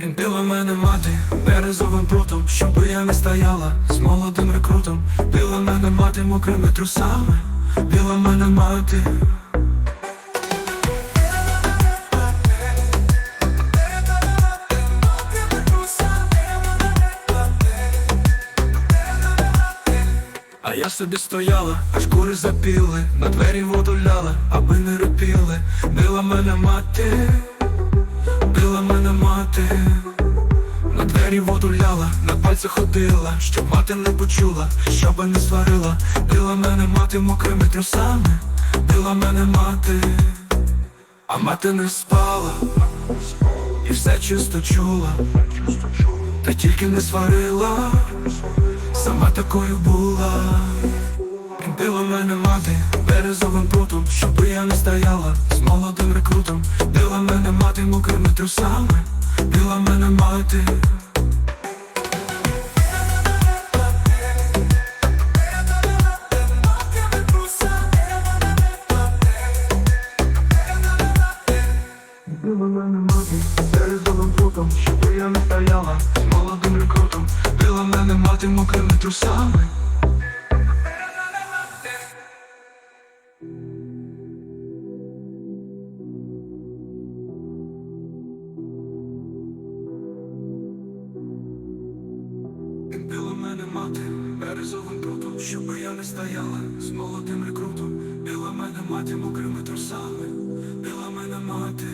Він Била мене мати березовим прутом, Щоб я не стояла з молодим рекрутом. Била мене мати мокрими трусами, біла мене мати. Я собі стояла, аж кури запіли, на двері воду ляла, аби не репіли. Била мене мати, била мене мати. На двері воду ляла, на пальці ходила, щоб мати не почула, щоби не сварила, била мене мати мокрими трусами, била мене мати, а мати не спала, і все чисто чула, та тільки не сварила, сама такою була. Била мене мати березовим прутом, щоби я не стояла з молодим рекрутом, била мене мати мокрими трусами, била мене мати. Била мене мати березовим прутом, щоби я не стояла з молодим рекрутом, била мокрими трусами. Била мене мати березовим прутом, щоби я не стояла з молодим рекрутом. Била мене мати мокрими трусами, била мене мати.